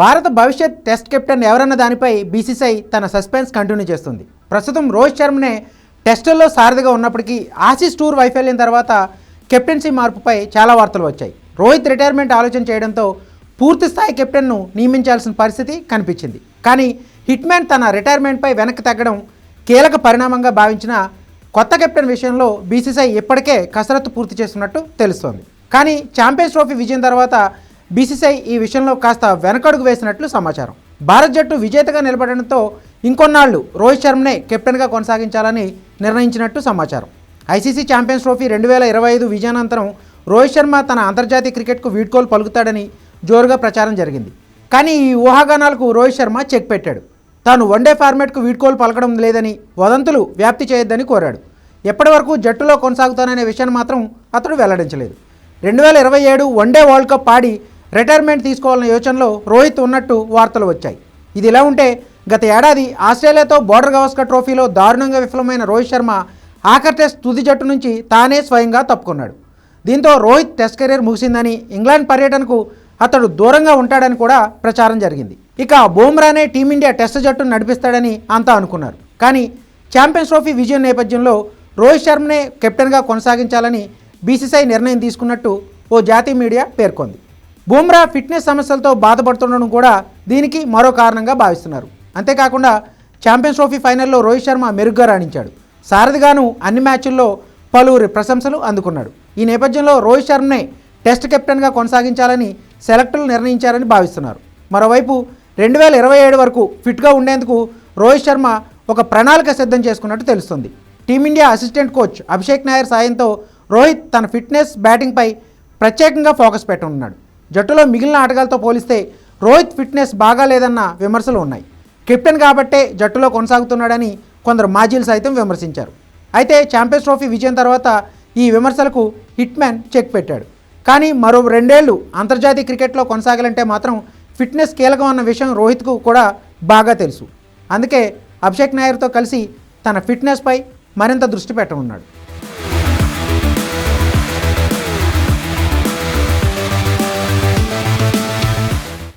భారత భవిష్యత్ test captain ఎవరన్న దానిపై బీసీసీఐ తన సస్పెన్స్ కంటిన్యూ చేస్తుంది. ప్రస్తుతం రోహిత్ శర్మనే టెస్టుల్లో సారథిగా ఉన్నప్పటికీ ఆసీస్ టూర్ వైఫల్యం తర్వాత కెప్టెన్సీ మార్పుపై చాలా వార్తలు వచ్చాయి. రోహిత్ రిటైర్మెంట్ ఆలోచన చేయడంతో పూర్తి స్థాయి కెప్టెన్ను నియమించాల్సిన పరిస్థితి కనిపించింది. కానీ హిట్మ్యాన్ తన రిటైర్మెంట్పై వెనక్కి తగ్గడం కీలక పరిణామంగా భావించిన కొత్త కెప్టెన్ విషయంలో బీసీసీఐ ఇప్పటికే కసరత్తు పూర్తి చేస్తున్నట్టు తెలుస్తోంది. కానీ ఛాంపియన్స్ ట్రోఫీ విజయం తర్వాత బీసీసీఐ ఈ విషయంలో కాస్త వెనకడుగు వేసినట్లు సమాచారం. భారత్ జట్టు విజేతగా నిలబడడంతో ఇంకొన్నాళ్ళు రోహిత్ శర్మనే కెప్టెన్గా కొనసాగించాలని నిర్ణయించినట్టు సమాచారం. ఐసీసీ ఛాంపియన్స్ ట్రోఫీ రెండు వేల ఇరవై ఐదు విజయానంతరం రోహిత్ శర్మ తన అంతర్జాతీయ క్రికెట్కు వీడ్కోలు పలుకుతాడని జోరుగా ప్రచారం జరిగింది. కానీ ఈ ఊహాగానాలకు రోహిత్ శర్మ చెక్ పెట్టాడు. తాను వన్డే ఫార్మాట్కు వీడ్కోలు పలకడం లేదని వదంతులు వ్యాప్తి చేయొద్దని కోరాడు. ఎప్పటి వరకు జట్టులో కొనసాగుతాననే విషయాన్ని మాత్రం అతడు వెల్లడించలేదు. రెండు వేల ఇరవై ఏడు వన్డే వరల్డ్ కప్ ఆడి రిటైర్మెంట్ తీసుకోవాలన్న యోచనలో రోహిత్ ఉన్నట్టు వార్తలు వచ్చాయి. ఇది ఇలా ఉంటే గత ఏడాది ఆస్ట్రేలియాతో బోర్డర్ గవస్కర్ ట్రోఫీలో దారుణంగా విఫలమైన రోహిత్ శర్మ ఆఖర్ టెస్ట్ తుది జట్టు నుంచి తానే స్వయంగా తప్పుకున్నాడు. దీంతో రోహిత్ టెస్ట్ కెరీర్ ముగిసిందని ఇంగ్లాండ్ పర్యటనకు అతడు దూరంగా ఉంటాడని కూడా ప్రచారం జరిగింది. ఇక బూమ్రానే టీమిండియా టెస్ట్ జట్టును నడిపిస్తాడని అంతా అనుకున్నారు. కానీ ఛాంపియన్స్ ట్రోఫీ విజయం నేపథ్యంలో రోహిత్ శర్మనే కెప్టెన్గా కొనసాగించాలని బీసీసీఐ నిర్ణయం తీసుకున్నట్టు ఓ జాతీయ మీడియా పేర్కొంది. బూమ్రా ఫిట్నెస్ సమస్యలతో బాధపడుతుండడం కూడా దీనికి మరో కారణంగా భావిస్తున్నారు. అంతేకాకుండా ఛాంపియన్స్ ట్రోఫీ ఫైనల్లో రోహిత్ శర్మ మెరుగ్గా రాణించాడు. సారథిగాను అన్ని మ్యాచ్ల్లో పలువురి ప్రశంసలు అందుకున్నాడు. ఈ నేపథ్యంలో రోహిత్ శర్మనే టెస్ట్ కెప్టెన్గా కొనసాగించాలని సెలెక్టర్లు నిర్ణయించారని భావిస్తున్నారు. మరోవైపు రెండు వేల ఇరవై ఏడు వరకు ఫిట్గా ఉండేందుకు రోహిత్ శర్మ ఒక ప్రణాళిక సిద్ధం చేసుకున్నట్టు తెలుస్తుంది. Team India assistant coach Abhishek Nayar సాయంతో రోహిత్ తన ఫిట్నెస్ బ్యాటింగ్పై ప్రత్యేకంగా ఫోకస్ పెట్టనున్నాడు. జట్టులో మిగిలిన ఆటగాళ్ళతో పోలిస్తే రోహిత్ ఫిట్నెస్ బాగా లేదన్న విమర్శలు ఉన్నాయి. కెప్టెన్ కాబట్టే జట్టులో కొనసాగుతున్నాడని కొందరు మాజీలు సైతం విమర్శించారు. అయితే ఛాంపియన్స్ ట్రోఫీ విజయం తర్వాత ఈ విమర్శలకు హిట్మ్యాన్ చెక్ పెట్టాడు. కానీ మరో రెండేళ్ళు అంతర్జాతీయ క్రికెట్లో కొనసాగాలంటే మాత్రం ఫిట్నెస్ కీలకం అన్న విషయం రోహిత్కు కూడా బాగా తెలుసు. అందుకే అభిషేక్ నాయర్తో కలిసి తన ఫిట్నెస్పై మరింత దృష్టి పెట్టనున్నాడు.